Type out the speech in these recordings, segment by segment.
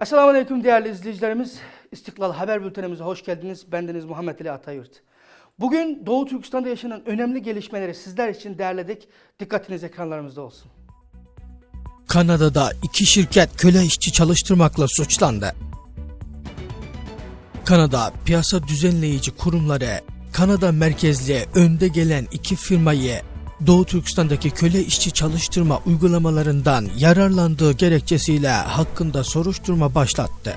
Esselamu Aleyküm değerli izleyicilerimiz. İstiklal Haber Bültenimize hoş geldiniz. Bendeniz Muhammed Ali Atayurt. Bugün Doğu Türkistan'da yaşanan önemli gelişmeleri sizler için derledik. Dikkatiniz ekranlarımızda olsun. Kanada'da iki şirket köle işçi çalıştırmakla suçlandı. Kanada piyasa düzenleyici kurumları Kanada merkezli önde gelen iki firmayı Doğu Türkistan'daki köle işçi çalıştırma uygulamalarından yararlandığı gerekçesiyle hakkında soruşturma başlattı.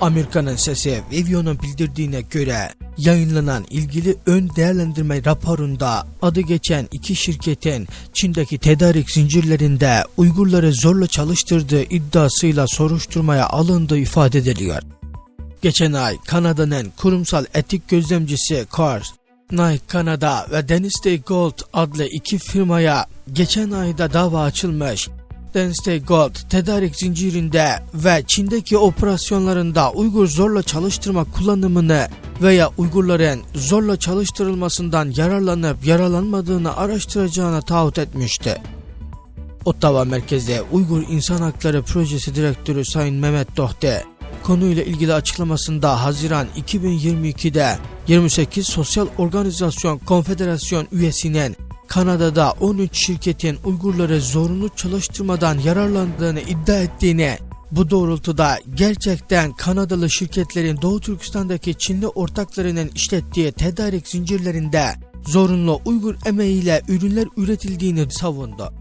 Amerika'nın sesi Vivio'nun bildirdiğine göre yayınlanan ilgili ön değerlendirme raporunda adı geçen iki şirketin Çin'deki tedarik zincirlerinde Uygurları zorla çalıştırdığı iddiasıyla soruşturmaya alındığı ifade ediliyor. Geçen ay Kanada'nın kurumsal etik gözlemcisi Kars, Nike Kanada ve Dynasty Gold adlı iki firmaya geçen ayda dava açılmış. Dynasty Gold tedarik zincirinde ve Çin'deki operasyonlarında Uygur zorla çalıştırma kullanımını veya Uygurların zorla çalıştırılmasından yararlanıp yaralanmadığını araştıracağına taahhüt etmişti. Ottawa merkezli Uygur İnsan Hakları Projesi Direktörü Sayın Mehmet Dohte, konuyla ilgili açıklamasında Haziran 2022'de 28 Sosyal Organizasyon Konfederasyon üyesinin Kanada'da 13 şirketin Uygurları zorunlu çalıştırmadan yararlandığını iddia ettiğini, bu doğrultuda gerçekten Kanadalı şirketlerin Doğu Türkistan'daki Çinli ortaklarının işlettiği tedarik zincirlerinde zorunlu Uygur emeğiyle ürünler üretildiğini savundu.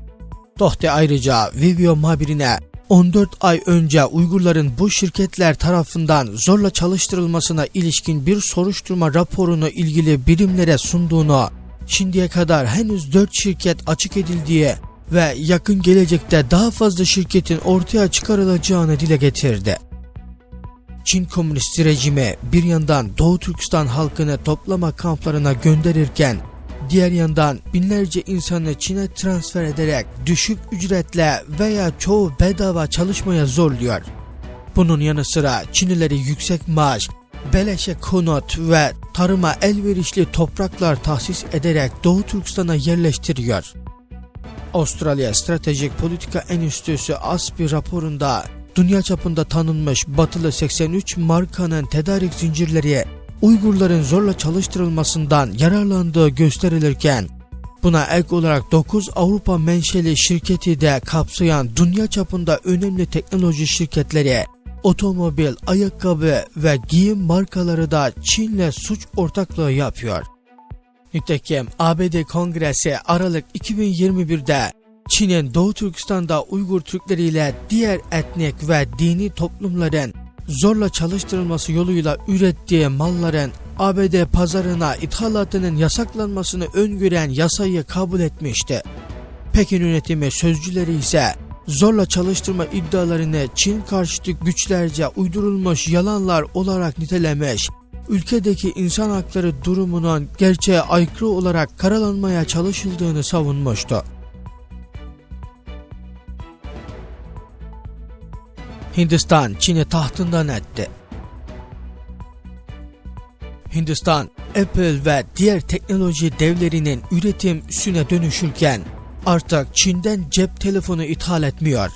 Dohte ayrıca Vivio muhabirine 14 ay önce Uygurların bu şirketler tarafından zorla çalıştırılmasına ilişkin bir soruşturma raporunu ilgili birimlere sunduğunu, şimdiye kadar henüz 4 şirket açık edildiği ve yakın gelecekte daha fazla şirketin ortaya çıkarılacağını dile getirdi. Çin komünist rejimi bir yandan Doğu Türkistan halkını toplama kamplarına gönderirken diğer yandan binlerce insanı Çin'e transfer ederek düşük ücretle veya çoğu bedava çalışmaya zorluyor. Bunun yanı sıra Çinlileri yüksek maaş, beleşe konut ve tarıma elverişli topraklar tahsis ederek Doğu Türkistan'a yerleştiriyor. Avustralya Stratejik Politika Enstitüsü ASPI raporunda dünya çapında tanınmış batılı 83 markanın tedarik zincirleri Uygurların zorla çalıştırılmasından yararlandığı gösterilirken buna ek olarak 9 Avrupa menşeli şirketi de kapsayan dünya çapında önemli teknoloji şirketleri, otomobil, ayakkabı ve giyim markaları da Çin'le suç ortaklığı yapıyor. Nitekim ABD Kongresi Aralık 2021'de Çin'in Doğu Türkistan'da Uygur Türkleriyle diğer etnik ve dini toplumların zorla çalıştırılması yoluyla ürettiği malların ABD pazarına ithalatının yasaklanmasını öngören yasayı kabul etmişti. Pekin yönetimi sözcüleri ise zorla çalıştırma iddialarını Çin karşıtı güçlerce uydurulmuş yalanlar olarak nitelemiş, ülkedeki insan hakları durumunun gerçeğe aykırı olarak karalanmaya çalışıldığını savunmuştu. Hindistan Çin'i tahtından etti. Hindistan, Apple ve diğer teknoloji devlerinin üretim üssüne dönüşürken artık Çin'den cep telefonu ithal etmiyor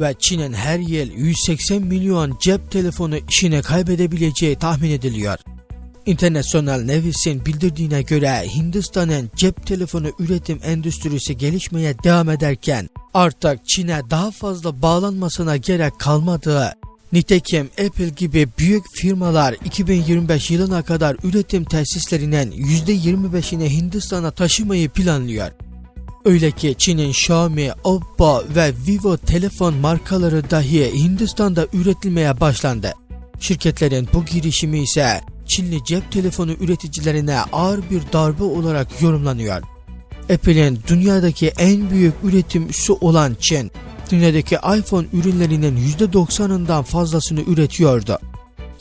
ve Çin'in her yıl 180 milyon cep telefonu işini kaybedebileceği tahmin ediliyor. International Nevis'in bildirdiğine göre Hindistan'ın cep telefonu üretim endüstrisi gelişmeye devam ederken artık Çin'e daha fazla bağlanmasına gerek kalmadığı, nitekim Apple gibi büyük firmalar 2025 yılına kadar üretim tesislerinin %25'ini Hindistan'a taşımayı planlıyor. Öyle ki Çin'in Xiaomi, Oppo ve Vivo telefon markaları dahi Hindistan'da üretilmeye başlandı. Şirketlerin bu girişimi ise Çinli cep telefonu üreticilerine ağır bir darbe olarak yorumlanıyor. Apple'in dünyadaki en büyük üretim üssü olan Çin, dünyadaki iPhone ürünlerinin %90'ından fazlasını üretiyordu.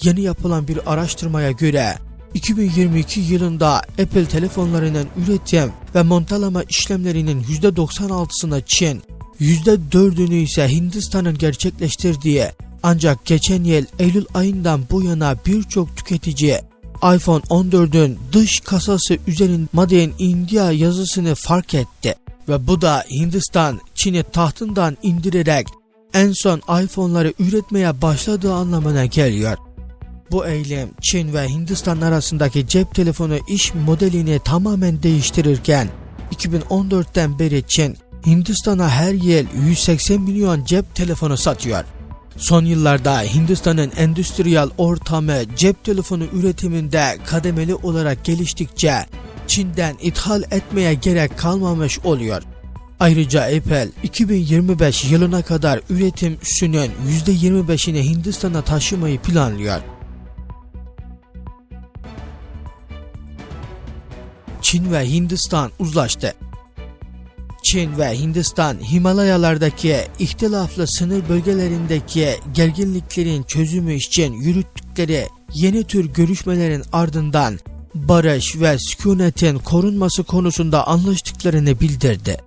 Yeni yapılan bir araştırmaya göre 2022 yılında Apple telefonlarının üretim ve montalama işlemlerinin %96'sını Çin, %4'ünü ise Hindistan'ın gerçekleştirdiği ancak geçen yıl Eylül ayından bu yana birçok tüketici iPhone 14'ün dış kasası üzerinde Made in India yazısını fark etti ve bu da Hindistan Çin'i tahtından indirerek en son iPhone'ları üretmeye başladığı anlamına geliyor. Bu eylem Çin ve Hindistan arasındaki cep telefonu iş modelini tamamen değiştirirken 2014'ten beri Çin Hindistan'a her yıl 180 milyon cep telefonu satıyor. Son yıllarda Hindistan'ın endüstriyel ortamı cep telefonu üretiminde kademeli olarak geliştikçe Çin'den ithal etmeye gerek kalmamış oluyor. Ayrıca Apple 2025 yılına kadar üretim üssünün %25'ini Hindistan'a taşımayı planlıyor. Çin ve Hindistan uzlaştı. Çin ve Hindistan Himalayalardaki ihtilaflı sınır bölgelerindeki gerginliklerin çözümü için yürüttükleri yeni tür görüşmelerin ardından barış ve sükunetin korunması konusunda anlaştıklarını bildirdi.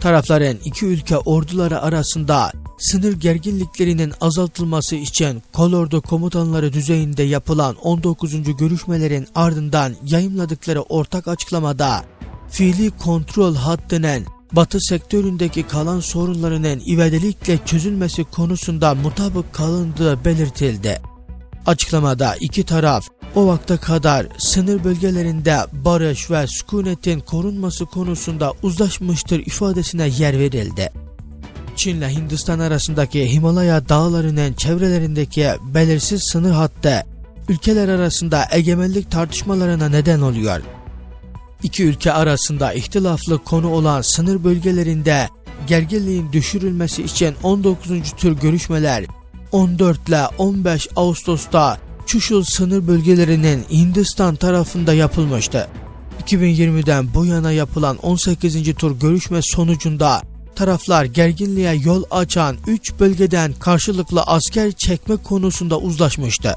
Tarafların iki ülke orduları arasında sınır gerginliklerinin azaltılması için kolordu komutanları düzeyinde yapılan 19. görüşmelerin ardından yayımladıkları ortak açıklamada fiili kontrol hattının batı sektöründeki kalan sorunlarının ivedilikle çözülmesi konusunda mutabık kalındığı belirtildi. Açıklamada iki taraf o vakte kadar sınır bölgelerinde barış ve sükunetin korunması konusunda uzlaşmıştır ifadesine yer verildi. Çin ile Hindistan arasındaki Himalaya dağlarının çevrelerindeki belirsiz sınır hattı ülkeler arasında egemenlik tartışmalarına neden oluyor. İki ülke arasında ihtilaflı konu olan sınır bölgelerinde gerginliğin düşürülmesi için 19. tür görüşmeler 14 ile 15 Ağustos'ta Çuşul sınır bölgelerinin Hindistan tarafında yapılmıştı. 2020'den bu yana yapılan 18. tur görüşme sonucunda taraflar gerginliğe yol açan 3 bölgeden karşılıklı asker çekme konusunda uzlaşmıştı.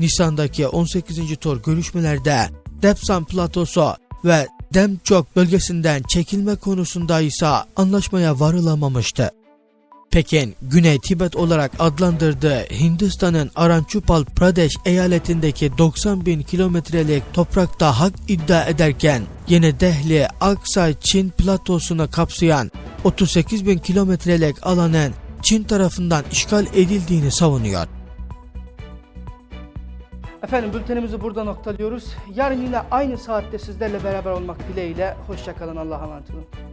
Nisan'daki 18. tur görüşmelerde Depsan Platosu ve Demchok bölgesinden çekilme konusunda ise anlaşmaya varılamamıştı. Pekin, Güney Tibet olarak adlandırdığı Hindistan'ın Aranchupal Pradesh eyaletindeki 90 bin kilometrelik toprakta hak iddia ederken Yeni Dehli, Aksay Çin platosunu kapsayan 38 bin kilometrelik alanın Çin tarafından işgal edildiğini savunuyor. Efendim bültenimizi burada noktalıyoruz. Yarın yine aynı saatte sizlerle beraber olmak dileğiyle. Hoşçakalın. Allah'a emanet olun.